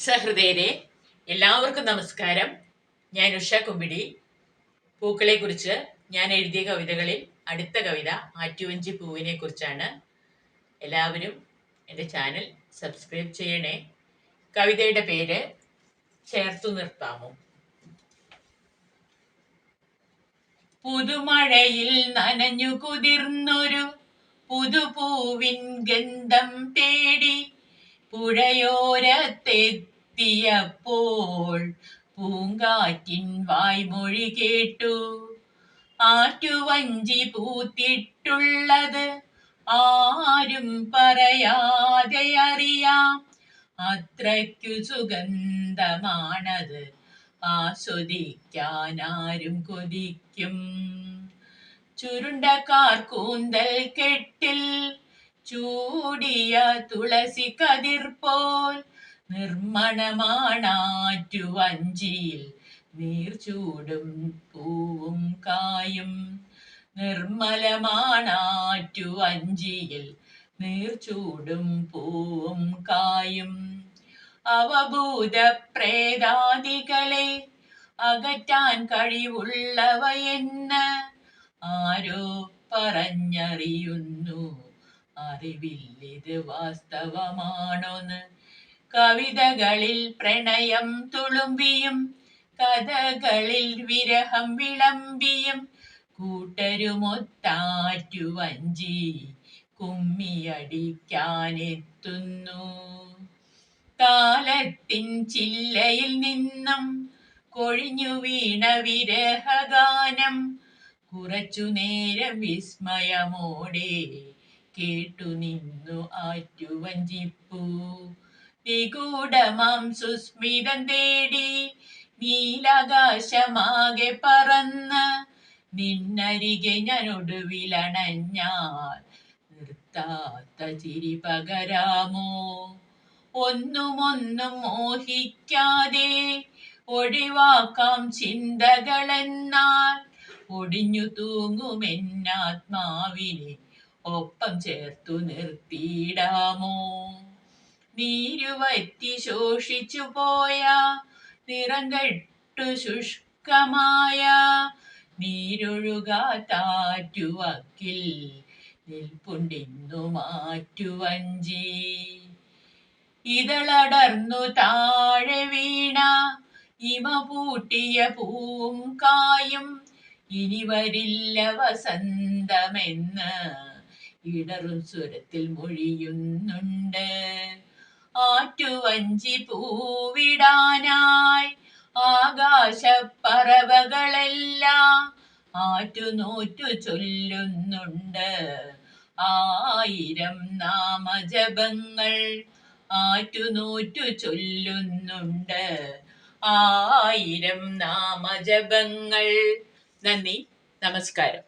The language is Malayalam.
സഹൃദയരെ എല്ലാവർക്കും നമസ്കാരം. ഞാൻ ഉഷ കുമ്പിടി. പൂക്കളെ കുറിച്ച് ഞാൻ എഴുതിയ കവിതകളിൽ അടുത്ത കവിത ആറ്റുവഞ്ചി പൂവിനെ കുറിച്ചാണ്. എല്ലാവരും എന്റെ ചാനൽ സബ്സ്ക്രൈബ് ചെയ്യണേ. കവിതയുടെ പേര് ചേർത്തു നിർത്താമോ? പുതുമഴയിൽ നനഞ്ഞു കുതിർന്നൊരു പുതുപൂവിൻ ഗന്ധം തേടി പുഴയോരത്തെത്തിയപ്പോൾ പൂങ്കാറ്റിൻ വായ്മൊഴി കേട്ടു. ആറ്റുവഞ്ചി പൂത്തിട്ടുള്ളത് ആരും പറയാതെ അറിയാം. അത്രയ്ക്കു സുഗന്ധമാണത്. ആസ്വദിക്കാൻ ആരും കൊതിക്കും. ചുരുണ്ടക്കാർ കൂന്തൽ കെട്ടിൽ ചൂടിയ തുളസി കതിർ പോൽ നിർമ്മണമാണാറ്റുവഞ്ചിയിൽ നീർച്ചൂടും പൂവും കായും. നിർമ്മലമാണാറ്റുവഞ്ചിയിൽ നീർച്ചൂടും പൂവും കായും. അവഭൂത പ്രേതാദികളെ അകറ്റാൻ കഴിവുള്ളവയെന്ന് ആരോ പറഞ്ഞറിയുന്നു. അറിവില്ലിത് വാസ്തവമാണോന്ന് കവിതകളിൽ പ്രണയം തുളുമ്പിയും കഥകളിൽ വിരഹം വിളമ്പിയും കൂട്ടരുമൊത്താറ്റു വഞ്ചി കുമ്മിയടിക്കാനെത്തുന്നു. കാലത്തിൻ ചില്ലയിൽ നിന്നും കൊഴിഞ്ഞു വീണ വിരഹഗാനം കുറച്ചു നേരം വിസ്മയമോടെ കേട്ടു നിന്നു ആറ്റുവഞ്ചിപ്പൂ. നിഗൂഢമാം സുസ്മിതം തേടി നീലാകാശമാകെ പറന്ന് നിന്നരികെ ഞാൻ ഒടുവിലണഞ്ഞാൽ നിർത്താത്ത ചിരി പകരാമോ? ഒന്നുമൊന്നും മോഹിക്കാതെ ഒഴിവാക്കാം ചിന്തകളെന്നാൽ ഒടിഞ്ഞു തൂങ്ങുമെന്നാത്മാവിനെ ഒപ്പം ചേർത്തു നിർത്തിയിടാമോ? നീരുവറ്റി ശോഷിച്ചു പോയ നിറം കെട്ടു ശുഷ്കമായ നീരൊഴുകാത്താറ്റുവക്കിൽ നിൽപ്പുണ്ടിന്നു മാറ്റുവഞ്ചി ഇതളടർന്നു താഴെ വീണ ഇമ പൂട്ടിയ പൂവും കായും ഇനി വരില്ല വസന്തമെന്ന് ഇടറും സ്വരത്തിൽ മൊഴിയുന്നുണ്ട്. ആറ്റുവഞ്ചി പൂവിടാനായി ആകാശപ്പറവകളെല്ലാം ആറ്റുനൂറ്റു ചൊല്ലുന്നുണ്ട്. ആയിരം നാമജപങ്ങൾ ആറ്റുനൂറ്റു ചൊല്ലുന്നുണ്ട്. ആയിരം നാമജപങ്ങൾ. നന്ദി. നമസ്കാരം.